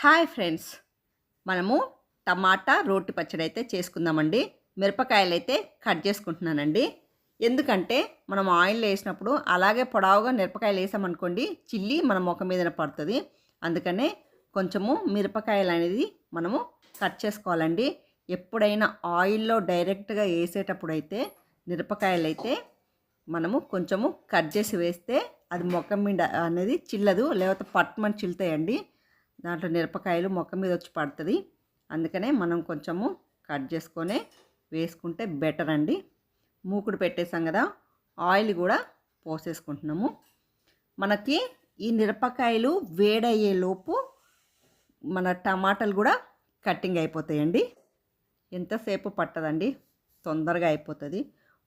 Hi friends. మనము టమాటా రోటి పచ్చడి అయితే చేసుకుందామండి. మిరపకాయలు అయితే కట్ చేసుకుంటున్నానండి. ఎందుకంటే మనం ఆయిల్ వేసినప్పుడు అలాగే పొడవుగా మిరపకాయలు వేసామనుకోండి చిల్లి మన ముఖం మీద పడుతుంది. అందుకనే కొంచెము మిరపకాయలు అనేది మనము కట్ చేసుకోవాలండి. ఎప్పుడైనా ఆయిల్లో డైరెక్ట్గా వేసేటప్పుడు అయితే మిరపకాయలు అయితే మనము కొంచెము కట్ చేసి వేస్తే అది మొక్క మీద అనేది చిల్లదు లేకపోతే పట్టుమని చిల్లుతాయండి దాంట్లో మిరపకాయలు మొక్క మీద వచ్చి పడుతుంది. అందుకనే మనం కొంచెము కట్ చేసుకొని వేసుకుంటే బెటర్ అండి. మూకుడు పెట్టేసాం కదా ఆయిల్ కూడా పోసేసుకుంటున్నాము. మనకి ఈ మిరపకాయలు వేడయ్యే లోపు మన టమాటాలు కూడా కట్టింగ్ అయిపోతాయండి. ఎంతసేపు పట్టదండి? తొందరగా అయిపోతుంది.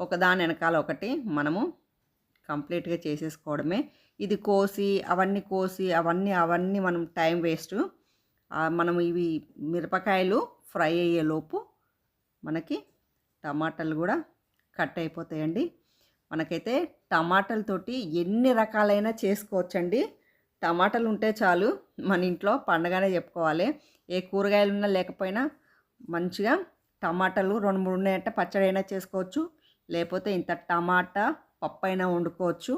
ఒకదాని వెనకాల ఒకటి మనము కంప్లీట్గా చేసేసుకోవడమే. ఇది కోసి అవన్నీ కోసి అవన్నీ అవన్నీ మనం టైం వేస్ట్. మనం ఇవి మిరపకాయలు ఫ్రై అయ్యేలోపు మనకి టమాటాలు కూడా కట్ అయిపోతాయండి. మనకైతే టమాటాలతోటి ఎన్ని రకాలైన చేసుకోవచ్చండి. టమాటాలు ఉంటే చాలు మన ఇంట్లో పండగనే చెప్పుకోవాలి. ఏ కూరగాయలు ఉన్నా లేకపోయినా మంచిగా టమాటాలు రెండు మూడు ఉన్నాయంటే పచ్చడి అయినా చేసుకోవచ్చు. లేకపోతే ఇంత టమాటా పప్పు అయినా వండుకోవచ్చు.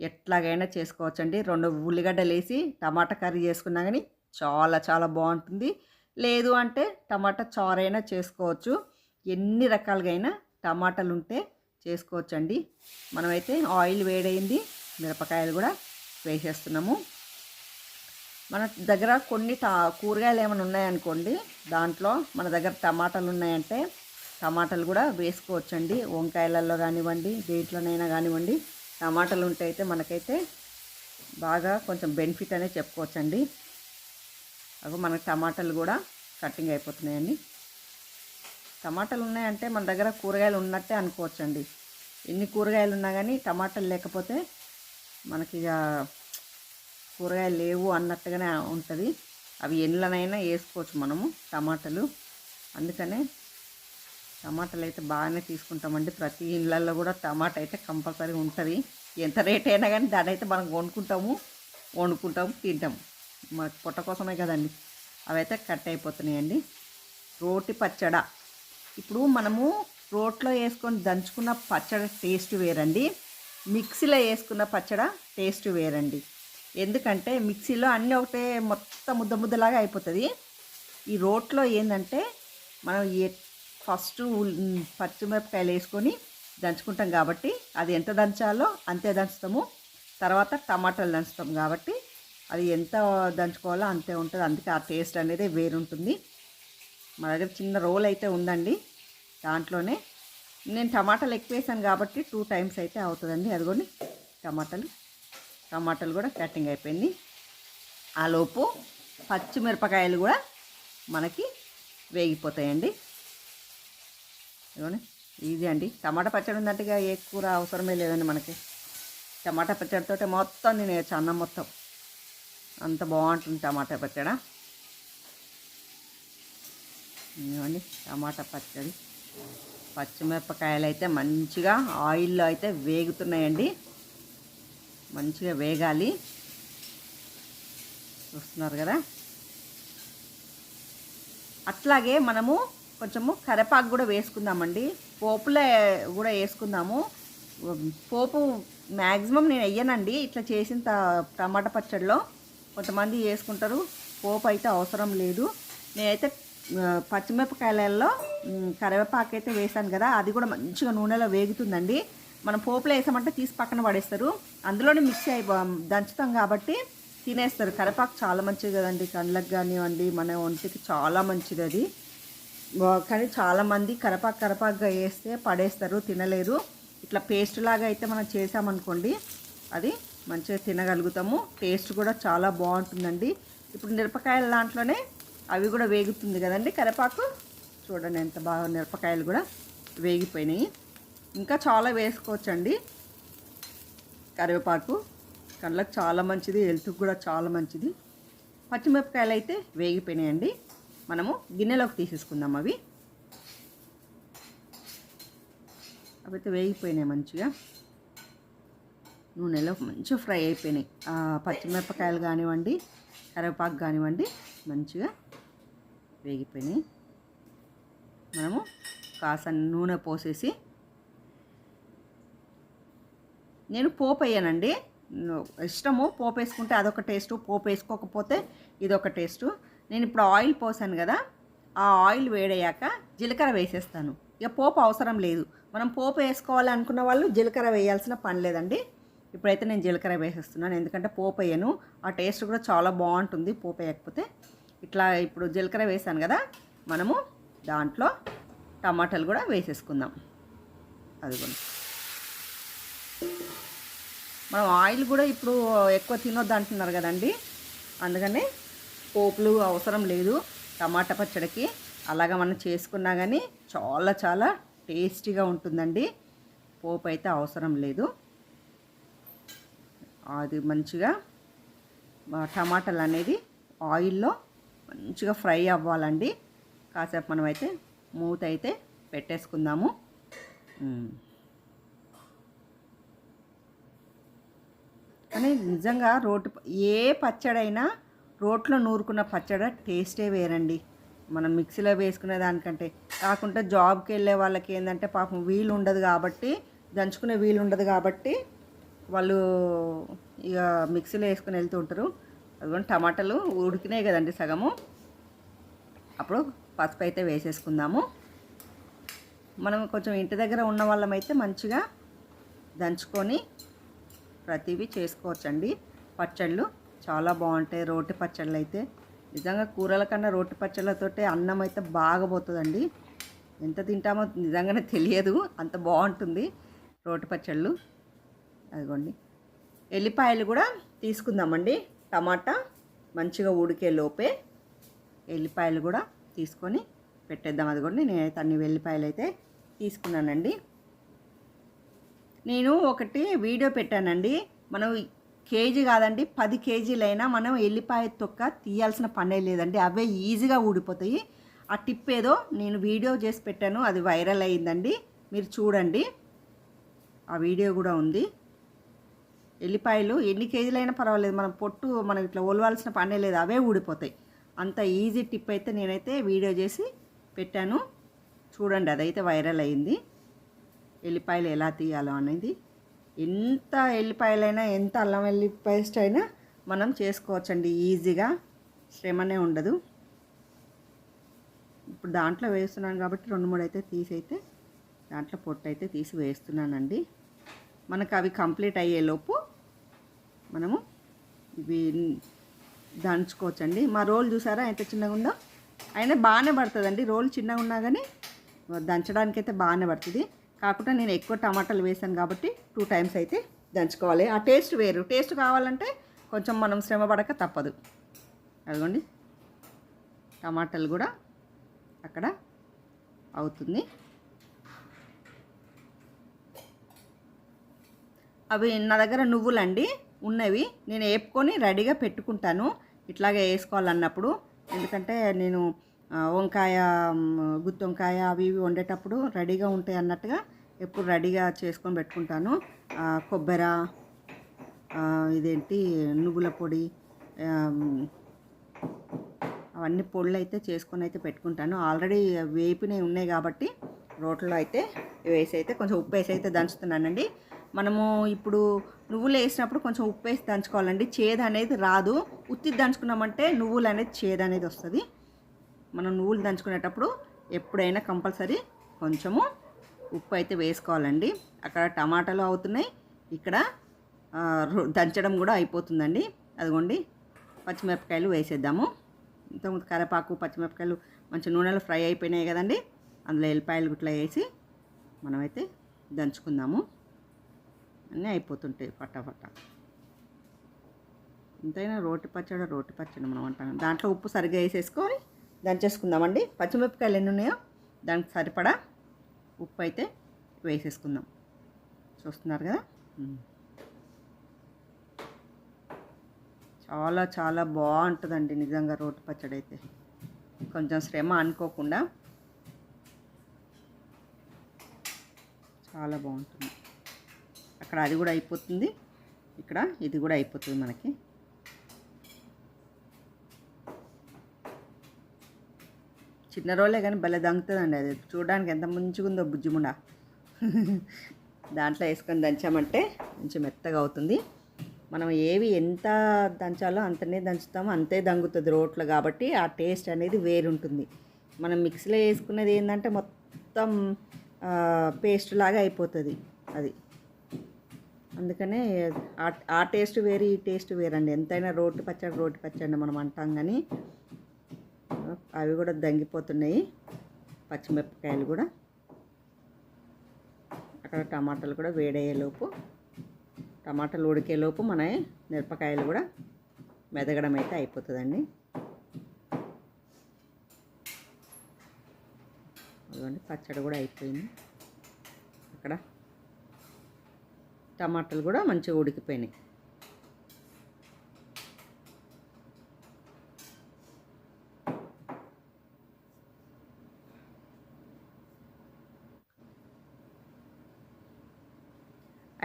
ఎట్లాగైనా చేసుకోవచ్చండి. రెండు ఉల్లిగడ్డలు వేసి టమాటా కర్రీ చేసుకున్నా కానీ చాలా చాలా బాగుంటుంది. లేదు అంటే టమాటా చారైనా చేసుకోవచ్చు. ఎన్ని రకాలుగా అయినా టమాటాలు ఉంటే చేసుకోవచ్చండి. మనమైతే ఆయిల్ వేడైంది మిరపకాయలు కూడా వేసేస్తున్నాము. మన దగ్గర కొన్ని టా కూరగాయలు ఏమైనా ఉన్నాయనుకోండి దాంట్లో మన దగ్గర టమాటాలు ఉన్నాయంటే టమాటాలు కూడా వేసుకోవచ్చండి. వంకాయలలో కానివ్వండి దేంట్లోనైనా కానివ్వండి టమాటాలు ఉంటే అయితే మనకైతే బాగా కొంచెం బెనిఫిట్ అనే చెప్పుకోవచ్చండి. అవి మనకు టమాటాలు కూడా కటింగ్ అయిపోతున్నాయండి. టమాటాలు ఉన్నాయంటే మన దగ్గర కూరగాయలు ఉన్నట్టే అనుకోవచ్చండి. ఎన్ని కూరగాయలు ఉన్నా కానీ టమాటాలు లేకపోతే మనకి ఇక కూరగాయలు లేవు అన్నట్టుగానే ఉంటుంది. అవి ఎండ్లనైనా వేసుకోవచ్చు మనము టమాటాలు. అందుకనే టమాటాలు అయితే బాగానే తీసుకుంటామండి. ప్రతి ఇళ్ళల్లో కూడా టమాటా అయితే కంపల్సరీ ఉంటుంది. ఎంత రేట్ అయినా కానీ దాని అయితే మనం వండుకుంటాము వండుకుంటాము తింటాము. మనకు పొట్ట కోసమే కదండి. అవైతే కట్ అయిపోతున్నాయండి. రోటి పచ్చడ. ఇప్పుడు మనము రోట్లో వేసుకొని దంచుకున్న పచ్చడ టేస్ట్ వేరండి. మిక్సీలో వేసుకున్న పచ్చడ టేస్ట్ వేరండి. ఎందుకంటే మిక్సీలో అన్నీ ఒకటే మొత్తం ముద్ద ముద్దలాగా అయిపోతుంది. ఈ రోట్లో ఏంటంటే మనం ఫస్ట్ పచ్చిమిరపకాయలు వేసుకొని దంచుకుంటాం కాబట్టి అది ఎంత దంచాలో అంతే దంచుతాము. తర్వాత టమాటాలు దంచుతాం కాబట్టి అది ఎంత దంచుకోవాలో అంతే ఉంటుంది. అందుకే ఆ టేస్ట్ అనేది వేరుంటుంది. మా దగ్గర చిన్న రోల్ అయితే ఉందండి. దాంట్లోనే నేను టమాటాలు ఎక్కువ వేసాను కాబట్టి టూ టైమ్స్ అయితే అవుతుందండి. అదిగోని టమాటాలు. టమాటాలు కూడా కటింగ్ అయిపోయింది. ఆ లోపు పచ్చిమిరపకాయలు కూడా మనకి వేగిపోతాయండి. ఇదిగోండి ఈజీ అండి. టమాటా పచ్చడి ఉందంటే ఏ కూర అవసరమే లేదండి మనకి. టమాటా పచ్చడితో మొత్తం నేను అన్నం మొత్తం. అంత బాగుంటుంది టమాటా పచ్చడి. ఇదిగోండి టమాటా పచ్చడి. పచ్చిమిరపకాయలు అయితే మంచిగా ఆయిల్లో అయితే వేగుతున్నాయండి. మంచిగా వేగాలి. చూస్తున్నారు కదా? అట్లాగే మనము కొంచెము కరేపాకు కూడా వేసుకుందామండి. పోపులో కూడా వేసుకుందాము. పోపు మ్యాక్సిమం నేను వెయ్యనండి ఇట్లా చేసిన టమాటా పచ్చడిలో కొంతమంది వేసుకుంటారు. పోపు అయితే అవసరం లేదు. నేనైతే పచ్చిమిరపకాయలలో కరివేపాకు అయితే వేసాను కదా అది కూడా మంచిగా నూనెలో వేగుతుందండి. మనం పోపులో వేసామంటే తీసి పక్కన పడేస్తారు. అందులోనే మిక్స్ అయి దంచుతాం కాబట్టి తినేస్తారు. కరివేపాకు చాలా మంచిది కదండి. కళ్ళకు కానివ్వండి మన ఒంటికి చాలా మంచిది అది. కానీ చాలామంది కరపాకు కరపాకుగా వేస్తే పడేస్తారు తినలేరు. ఇట్లా పేస్ట్ లాగా అయితే మనం చేసామనుకోండి అది మంచిగా తినగలుగుతాము. టేస్ట్ కూడా చాలా బాగుంటుందండి. ఇప్పుడు మిరపకాయల దాంట్లోనే అవి కూడా వేగుతుంది కదండి కరివేపాకు చూడండి ఎంత బాగా మిరపకాయలు కూడా వేగిపోయినాయి. ఇంకా చాలా వేసుకోవచ్చండి. కరివేపాకు కళ్ళకు చాలా మంచిది హెల్త్కి కూడా చాలా మంచిది. పచ్చిమిరపకాయలు అయితే వేగిపోయినాయండి. మనము గిన్నెలోకి తీసేసుకుందాం అవి. అవి అయితే వేగిపోయినాయి మంచిగా. నూనెలో మంచిగా ఫ్రై అయిపోయినాయి. పచ్చిమిరపకాయలు కానివ్వండి కరివేపాకు కానివ్వండి మంచిగా వేగిపోయినాయి. మనము కాస్త నూనె పోసేసి నేను పోపు వేయనండి. ఇష్టము పోపు వేసుకుంటే అదొక టేస్ట్ పోపు వేసుకోకపోతే ఇదొక టేస్ట్. నేను ఇప్పుడు ఆయిల్ పోసాను కదా ఆ ఆయిల్ వేడయ్యాక జీలకర్ర వేసేస్తాను. ఇక పోపు అవసరం లేదు. మనం పోపు వేసుకోవాలి అనుకున్న వాళ్ళు జీలకర్ర వేయాల్సిన పని లేదండి. ఇప్పుడైతే నేను జీలకర్ర వేసేస్తున్నాను. ఎందుకంటే పోపు వేయను. ఆ టేస్ట్ కూడా చాలా బాగుంటుంది పోపు వేయకపోతే. ఇట్లా ఇప్పుడు జీలకర్ర వేసాను కదా మనము దాంట్లో టమాటాలు కూడా వేసేసుకుందాం. అది కూడా మనం ఆయిల్ కూడా ఇప్పుడు ఎక్కువ తినొద్దు అంటున్నారు కదండి. అందుకని పోపులు అవసరం లేదు. టమాటా పచ్చడికి అలాగా మనం చేసుకున్నా కానీ చాలా చాలా టేస్టీగా ఉంటుందండి. పోపు అయితే అవసరం లేదు. అది మంచిగా టమాటాలు అనేది ఆయిల్లో మంచిగా ఫ్రై అవ్వాలండి. కాసేపు మనమైతే మూత అయితే పెట్టేసుకుందాము. కానీ నిజంగా రోటి ఏ పచ్చడైనా రోట్లో నూరుకున్న పచ్చడి టేస్టే వేరండి. మనం మిక్సీలో వేసుకునే దానికంటే. కాకుండా జాబ్కి వెళ్ళే వాళ్ళకి ఏంటంటే పాపం వీలు ఉండదు కాబట్టి దంచుకునే వీలు ఉండదు కాబట్టి వాళ్ళు ఇక మిక్సీలో వేసుకుని వెళ్తూ ఉంటారు. అదిగోండి టమాటాలు ఉడికినాయి కదండి సగము. అప్పుడు పసుపు అయితే వేసేసుకుందాము. మనం కొంచెం ఇంటి దగ్గర ఉన్న వాళ్ళమైతే మంచిగా దంచుకొని ప్రతివి చేసుకోవచ్చండి. పచ్చళ్ళు చాలా బాగుంటాయి రోటి పచ్చళ్ళు అయితే. నిజంగా కూరల కన్నా రోటి పచ్చళ్ళతోటే అన్నం అయితే బాగా పోతుందండి. ఎంత తింటామో నిజంగానే తెలియదు. అంత బాగుంటుంది రోటి పచ్చళ్ళు. అదిగోండి. ఎల్లిపాయలు కూడా తీసుకుందామండి. టమాటా మంచిగా ఉడికే లోపే ఎల్లిపాయలు కూడా తీసుకొని పెట్టేద్దాం. అదిగోండి నేనైతే అన్ని వెల్లిపాయలు అయితే తీసుకున్నానండి. నేను ఒకటి వీడియో పెట్టానండి. మనం కేజీ కాదండి పది కేజీలైనా మనం ఎల్లిపాయ తొక్క తీయాల్సిన పనే లేదండి. అవే ఈజీగా ఊడిపోతాయి. ఆ టిప్ ఏదో నేను వీడియో చేసి పెట్టాను అది వైరల్ అయ్యిందండి మీరు చూడండి. ఆ వీడియో కూడా ఉంది. ఎల్లిపాయలు ఎన్ని కేజీలైనా పర్వాలేదు మనం పొట్టు మనం ఇట్లా ఒలవాల్సిన పనే లేదు అవే ఊడిపోతాయి. అంత ఈజీ టిప్ అయితే నేనైతే వీడియో చేసి పెట్టాను. చూడండి అదైతే వైరల్ అయింది. ఎల్లిపాయలు ఎలా తీయాలో అనేది. ఎంత ఎల్లిపాయలైనా ఎంత అల్లం వెల్లి పేస్ట్ అయినా మనం చేసుకోవచ్చండి. ఈజీగా శ్రమనే ఉండదు. ఇప్పుడు దాంట్లో వేస్తున్నాను కాబట్టి రెండు మూడు అయితే తీసైతే దాంట్లో పొట్టు అయితే తీసి వేస్తున్నానండి. మనకు అవి కంప్లీట్ అయ్యేలోపు మనము ఇవి దంచుకోవచ్చండి. మా రోల్ చూసారా? ఎంత చిన్నగా ఉందో? అయినా బాగానే పడుతుందండి. రోల్ చిన్నగా ఉన్నా కానీ దంచడానికి అయితే బాగానే పడుతుంది. కాకుండా నేను ఎక్కువ టమాటాలు వేసాను కాబట్టి టూ టైమ్స్ అయితే దంచుకోవాలి. ఆ టేస్ట్ వేరు. టేస్ట్ కావాలంటే కొంచెం మనం శ్రమ పడక తప్పదు. అదిగోండి. టమాటాలు కూడా అక్కడ అవుతుంది. అవి నా దగ్గర నువ్వులండి. ఉన్నవి నేను వేపుకొని రెడీగా పెట్టుకుంటాను. ఇట్లాగే వేసుకోవాలన్నప్పుడు. ఎందుకంటే నేను వంకాయ గుత్తి వంకాయ అవి ఇవి వండేటప్పుడు రెడీగా ఉంటాయి అన్నట్టుగా ఎప్పుడు రెడీగా చేసుకొని పెట్టుకుంటాను. కొబ్బరి ఇదేంటి నువ్వుల పొడి అవన్నీ పొడులు అయితే చేసుకొని అయితే పెట్టుకుంటాను. ఆల్రెడీ వేపినవి ఉన్నాయి కాబట్టి రోట్లో అయితే వేసి అయితే కొంచెం ఉప్పు వేసి అయితే దంచుతున్నానండి. మనము ఇప్పుడు నువ్వులు వేసినప్పుడు కొంచెం ఉప్పు వేసి దంచుకోవాలండి. చేదు అనేది రాదు. ఉత్తి దంచుకున్నామంటే నువ్వులు అనేది చేదు అనేది వస్తుంది. మనం నువ్వులు దంచుకునేటప్పుడు ఎప్పుడైనా కంపల్సరీ కొంచెము ఉప్పు అయితే వేసుకోవాలండి. అక్కడ టమాటాలు అవుతున్నాయి. ఇక్కడ దంచడం కూడా అయిపోతుందండి. అదిగోండి పచ్చిమిరపకాయలు వేసేద్దాము. ఇంతకుముందు కరేపాకు పచ్చిమిరపకాయలు మంచి నూనెలో ఫ్రై అయిపోయినాయి కదండి. అందులో ఎల్లిపాయలు గుట్లా వేసి మనమైతే దంచుకుందాము. అన్నీ అయిపోతుంటాయి ఫటాఫట ఎంతైనా రోటి పచ్చడి రోటి పచ్చడి మనం అంటాం. దాంట్లో ఉప్పు సరిగ్గా వేసేసుకొని దంచేసుకుందామండి పచ్చిమిరపకాయలు ఎన్ని ఉన్నాయో దానికి సరిపడా ఉప్పు అయితే వేసేసుకుందాం. చూస్తున్నారు కదా? చాలా చాలా బాగుంటుందండి నిజంగా రోటి పచ్చడి అయితే కొంచెం శ్రమ అనుకోకుండా చాలా బాగుంటుంది. అక్కడ అది కూడా అయిపోతుంది. ఇక్కడ ఇది కూడా అయిపోతుంది మనకి. చిన్న రోలే కానీ భలే దంగుతుందండి అది. చూడడానికి ఎంత మంచిగా బుజ్జిముండ దాంట్లో వేసుకొని దంచామంటే కొంచెం మెత్తగా అవుతుంది. మనం ఏవి ఎంత దంచాలో అంతనే దంచుతామో అంతే దంగుతుంది రోట్లో కాబట్టి ఆ టేస్ట్ అనేది వేరుంటుంది. మనం మిక్సీలో వేసుకున్నది ఏంటంటే మొత్తం పేస్ట్ లాగా అయిపోతుంది అది. అందుకనే ఆ- ఆ టేస్ట్ వేరు ఈ టేస్ట్ వేరండి. ఎంతైనా రోటి పచ్చడి రోటి పచ్చడి మనం అంటాం కానీ అవి కూడా దంగిపోతున్నాయి. పచ్చిమిరపకాయలు కూడా. అక్కడ టమాటాలు కూడా వేడయ్యేలోపు టమాటాలు ఉడికేలోపు మన మిరపకాయలు కూడా మెదగడం అయితే అయిపోతుందండి. అదిగోండి పచ్చడి కూడా అయిపోయింది. అక్కడ టమాటాలు కూడా మంచిగా ఉడికిపోయినాయి.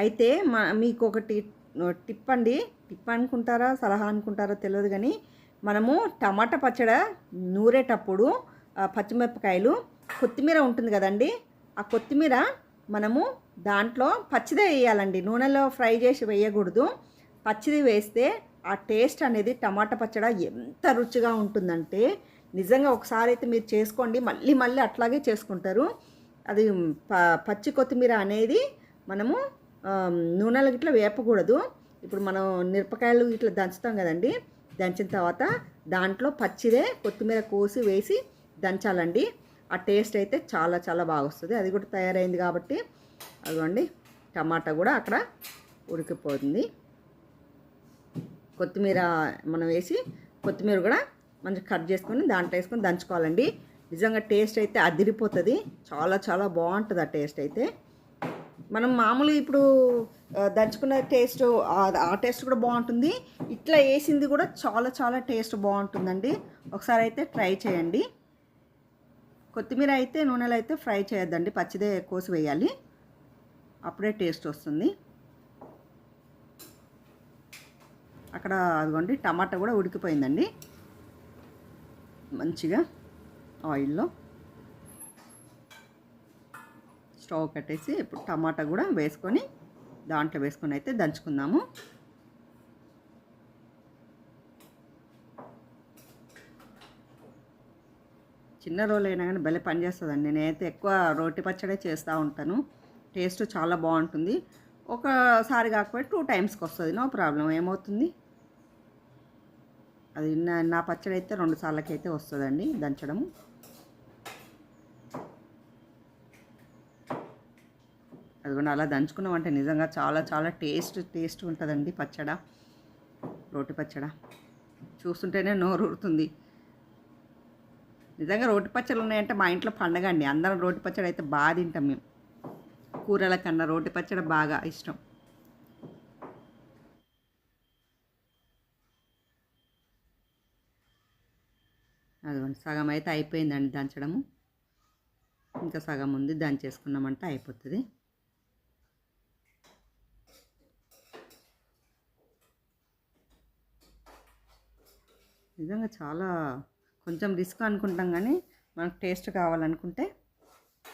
అయితే మా మీకు ఒకటి టిప్ అండి టిప్ అనుకుంటారా సలహా అనుకుంటారా తెలియదు కానీ మనము టమాటా పచ్చడి నూరేటప్పుడు పచ్చిమిరపకాయలు కొత్తిమీర ఉంటుంది కదండి. ఆ కొత్తిమీర మనము దాంట్లో పచ్చిదే వేయాలండి. నూనెలో ఫ్రై చేసి వేయకూడదు. పచ్చిది వేస్తే ఆ టేస్ట్ అనేది టమాటా పచ్చడి ఎంత రుచిగా ఉంటుందంటే నిజంగా ఒకసారి అయితే మీరు చేసుకోండి. మళ్ళీ మళ్ళీ అట్లాగే చేసుకుంటారు. అది ప పచ్చి కొత్తిమీర అనేది మనము నూనెలు ఇట్లా వేపకూడదు. ఇప్పుడు మనం మిరపకాయలు ఇట్లా దంచుతాం కదండి. దంచిన తర్వాత దాంట్లో పచ్చిదే కొత్తిమీర కోసి వేసి దంచాలండి. ఆ టేస్ట్ అయితే చాలా చాలా బాగా వస్తుంది. అది కూడా తయారైంది కాబట్టి అదిగోండి టమాటా కూడా అక్కడ ఉడికిపోతుంది కొత్తిమీర మనం వేసి కొత్తిమీర కూడా మంచిగా కట్ చేసుకొని దాంట్లో వేసుకొని దంచుకోవాలండి. నిజంగా టేస్ట్ అయితే అదిరిపోతుంది. చాలా చాలా బాగుంటుంది ఆ టేస్ట్ అయితే. మనం మామూలు ఇప్పుడు దంచుకున్న టేస్ట్ ఆ టేస్ట్ కూడా బాగుంటుంది. ఇట్లా వేసింది కూడా చాలా చాలా టేస్ట్ బాగుంటుందండి. ఒకసారి అయితే ట్రై చేయండి. కొత్తిమీర అయితే నూనెలో అయితే ఫ్రై చేయొద్దండి. పచ్చిదే కోసి వేయాలి. అప్పుడే టేస్ట్ వస్తుంది. అక్కడ అదిగోండి టమాటా కూడా ఉడికిపోయిందండి. మంచిగా ఆయిల్లో. స్టవ్ కట్టేసి ఇప్పుడు టమాటా కూడా వేసుకొని దాంట్లో వేసుకొని అయితే దంచుకుందాము. చిన్న రోలు అయినా కానీ భలే పని చేస్తుందండి. నేనైతే ఎక్కువ రోటి పచ్చడే చేస్తూ ఉంటాను. టేస్ట్ చాలా బాగుంటుంది. ఒకసారి కాకపోతే టూ టైమ్స్కి వస్తుంది. No problem. ఏమవుతుంది? అది నా నా పచ్చడి అయితే రెండు సార్లకైతే అయితే వస్తుందండి దంచడము. అదిగోండి అలా దంచుకున్నామంటే నిజంగా చాలా చాలా టేస్ట్ టేస్ట్ ఉంటుందండి పచ్చడ. రోటి పచ్చడ. చూస్తుంటేనే నోరు ఊరుతుంది. నిజంగా రోటి పచ్చళ్ళు ఉన్నాయంటే మా ఇంట్లో పండగ అండి. అందరం రోటి పచ్చడి అయితే బాగా తింటాం మేము. కూరల కన్నా రోటి పచ్చడి బాగా ఇష్టం. అదిగోండి సగం అయితే అయిపోయిందండి దంచడము. ఇంకా సగం ఉంది దంచేసుకున్నామంటే అయిపోతుంది. నిజంగా చాలా కొంచెం రిస్క్ అనుకుంటాం కానీ మనకు టేస్ట్ కావాలనుకుంటే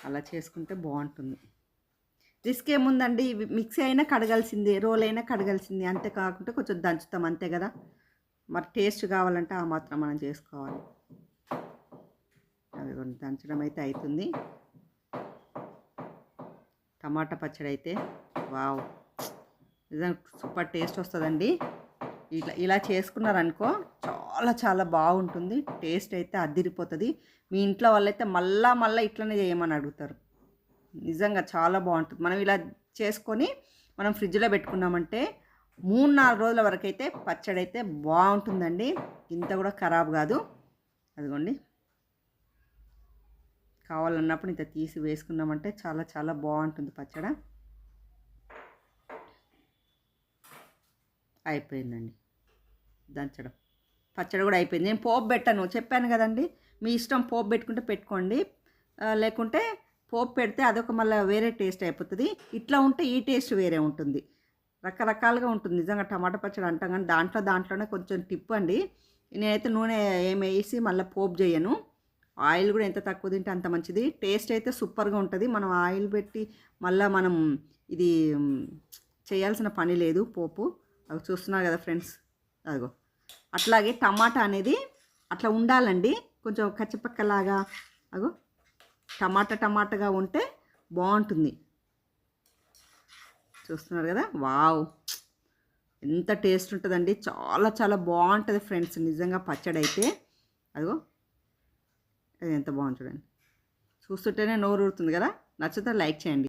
అలా చేసుకుంటే బాగుంటుంది. రిస్క్ ఏముందండి? మిక్సీ అయినా కడగాల్సింది రోల్ అయినా కడగాల్సింది. అంతే కాకుండా కొంచెం దంచుతాం అంతే కదా? మరి టేస్ట్ కావాలంటే ఆ మాత్రం మనం చేసుకోవాలి. అది దంచడం అయితే అవుతుంది టమాటా పచ్చడి అయితే వావ్! నిజంగా సూపర్ టేస్ట్ వస్తుందండి. ఇట్లా ఇలా చేసుకున్నారనుకో చాలా చాలా బాగుంటుంది. టేస్ట్ అయితే అద్దిరిపోతుంది మీ ఇంట్లో వాళ్ళైతే మళ్ళా మళ్ళీ ఇట్లనే చేయమని అడుగుతారు. నిజంగా చాలా బాగుంటుంది. మనం ఇలా చేసుకొని మనం ఫ్రిడ్జ్లో పెట్టుకున్నామంటే మూడు నాలుగు రోజుల వరకు అయితే పచ్చడి అయితే బాగుంటుందండి. ఇంత కూడా ఖరాబ్ కాదు. అదిగోండి. కావాలన్నప్పుడు ఇంత తీసి వేసుకున్నామంటే చాలా చాలా బాగుంటుంది పచ్చడి. అయిపోయిందండి. దంచడం. పచ్చడి కూడా అయిపోయింది. నేను పోపు పెట్టాను. చెప్పాను కదండి. మీ ఇష్టం పోపు పెట్టుకుంటే పెట్టుకోండి. లేకుంటే పోపు పెడితే అదొక మళ్ళీ వేరే టేస్ట్ అయిపోతుంది. ఇట్లా ఉంటే ఈ టేస్ట్ వేరే ఉంటుంది. రకరకాలుగా ఉంటుంది. నిజంగా టమాటా పచ్చడి అంటాం కానీ దాంట్లో దాంట్లోనే కొంచెం టిప్ అండి. నేనైతే నూనె ఏం వేసి మళ్ళీ పోపు చేయను. ఆయిల్ కూడా ఎంత తక్కువ తింటే అంత మంచిది. టేస్ట్ అయితే సూపర్గా ఉంటుంది. మనం ఆయిల్ పెట్టి మళ్ళీ మనం ఇది చేయాల్సిన పని లేదు పోపు. అవి చూస్తున్నారు కదా ఫ్రెండ్స్? అదిగో. అట్లాగే టమాటా అనేది అట్లా ఉండాలండి. కొంచెం కచ్చిపక్కలాగా అగో టమాటా టమాటాగా ఉంటే బాగుంటుంది. చూస్తున్నారు కదా? వావ్! ఎంత టేస్ట్ ఉంటుందండి. చాలా చాలా బాగుంటుంది ఫ్రెండ్స్. నిజంగా పచ్చడి అయితే అదిగో. అది ఎంత బాగుంది చూడండి. చూస్తుంటేనే నోరు ఊరుతుంది కదా? నచ్చితే లైక్ చేయండి.